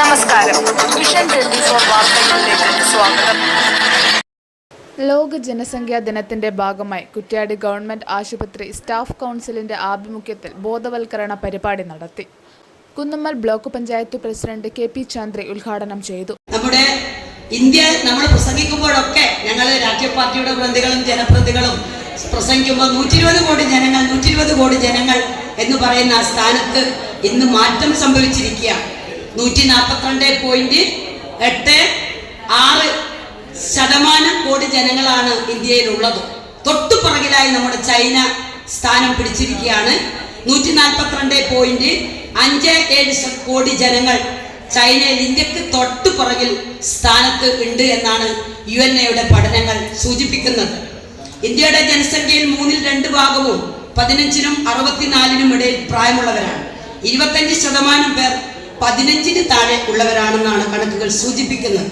നമസ്കാരം. Vision twenty four വാർത്തകളിലേക്ക് സ്വാഗതം. ലോക ജനസംഖ്യാ ദിനത്തിന്റെ ഭാഗമായി കുറ്റ്യാടി ഗവൺമെന്റ് ആശുപത്രി സ്റ്റാഫ് കൗൺസിലിന്റെ ആഭിമുഖ്യത്തിൽ ബോധവൽക്കരണ പരിപാടി നടത്തി. Kunnummal block panchayat president K P Chandri ഉദ്ഘാടനം ചെയ്തു. നമ്മുടെ ഇന്ത്യ നമ്മൾ പ്രസംഗിക്കുമ്പോഴൊക്കെ ഞങ്ങൾ രാഷ്ട്രീയ പാർട്ടിയുടെ പ്രതികളും ജനപ്രതികളും പ്രസംഗിക്കുമ്പോൾ നൂറ്റി ഇരുപത് കോടി ജനങ്ങൾ നൂറ്റി ഇരുപത് കോടി ജനങ്ങൾ എന്ന് പറയുന്ന ആ സ്ഥാനത്ത് ഇന്ന് മാറ്റം സംഭവിച്ചിരിക്കുക. നൂറ്റി നാൽപ്പത്തിരണ്ട് പോയിന്റ് എട്ട് ആറ് ശതമാനം കോടി ജനങ്ങളാണ് ഇന്ത്യയിലുള്ളത്. തൊട്ടു പുറകിലായി നമ്മുടെ ചൈന സ്ഥാനം പിടിച്ചിരിക്കുകയാണ്. നൂറ്റി നാൽപ്പത്തിരണ്ട് പോയിന്റ് അഞ്ച് ഏഴ് കോടി ജനങ്ങൾ ചൈനയിൽ ഇന്ത്യയ്ക്ക് തൊട്ടു പുറകിൽ സ്ഥാനത്ത് ഉണ്ട് എന്നാണ് യു എൻ എയുടെ പഠനങ്ങൾ സൂചിപ്പിക്കുന്നത്. ഇന്ത്യയുടെ ജനസംഖ്യയിൽ മൂന്നിൽ രണ്ട് ഭാഗവും പതിനഞ്ചിനും അറുപത്തിനാലിനും ഇടയിൽ പ്രായമുള്ളവരാണ്. ഇരുപത്തഞ്ച് ശതമാനം പേർ പതിനഞ്ചിന് താഴെ ഉള്ളവരാണെന്നാണ് കണക്കുകൾ സൂചിപ്പിക്കുന്നത്.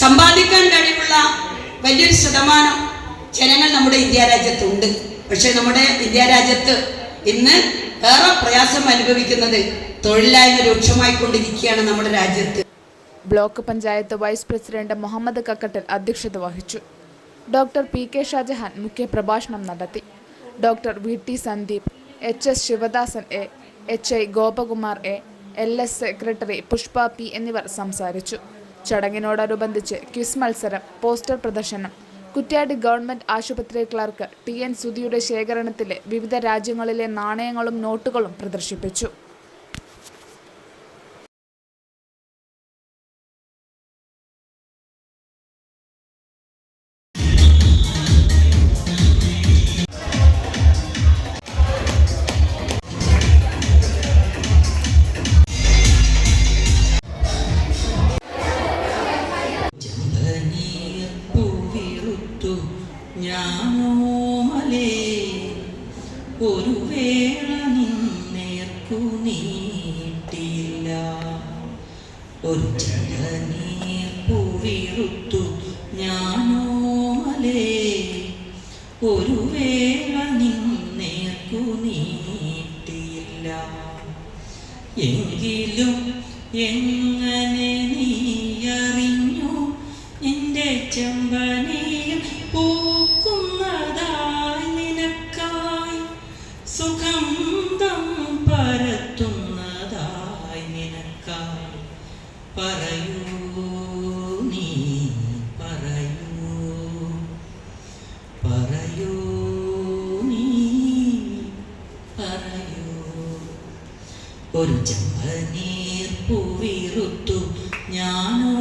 സമ്പാദിക്കാൻ കഴിവുള്ള വലിയൊരു ശതമാനം ജനങ്ങൾ നമ്മുടെ ഇന്ത്യ രാജ്യത്തുണ്ട് പക്ഷെ നമ്മുടെ ഇന്ത്യ രാജ്യത്ത് ഇന്ന് ഏറെ പ്രയാസം അനുഭവിക്കുന്നത് തൊഴിലില്ലായ്മ രൂക്ഷമായിക്കൊണ്ടിരിക്കുകയാണ് നമ്മുടെ രാജ്യത്ത്. Block panchayat vice president Muhammad Kakkattil അധ്യക്ഷത വഹിച്ചു. ഡോക്ടർ പി കെ ഷാജഹാൻ മുഖ്യപ്രഭാഷണം നടത്തി. Doctor V T Sandeep H S Sivadasan A H I Gopakumar A L S secretary Pushpa P എന്നിവർ സംസാരിച്ചു. ചടങ്ങിനോടനുബന്ധിച്ച് ക്വിസ് മത്സരം പോസ്റ്റർ പ്രദർശനം. കുറ്റ്യാടി ഗവൺമെന്റ് ആശുപത്രി ക്ലർക്ക് ടി എൻ സുധിയുടെ ശേഖരണത്തിലെ വിവിധ രാജ്യങ്ങളിലെ നാണയങ്ങളും നോട്ടുകളും പ്രദർശിപ്പിച്ചു. ഒരു വേള നിന്നേർക്കു നീട്ടില്ല. ഒറ്റ നീർപ്പുവിറുത്തു പൂവിറുത്തു ഞാനോമലേ. ഒരു വേള നിന്നേർക്കു നീട്ടില്ല. എങ്കിലും എങ്ങനെ നീ അറിഞ്ഞു നിന്റെ ചെമ്പനയിൽ സുഗന്ധം പരത്തുന്നതായി നിനക്കായി പറയൂ നീ പറയൂ. പറയൂ നീ പറയൂ. ഒരു ചമ്പനീർ പൂവിറുത്തു ഞാനോ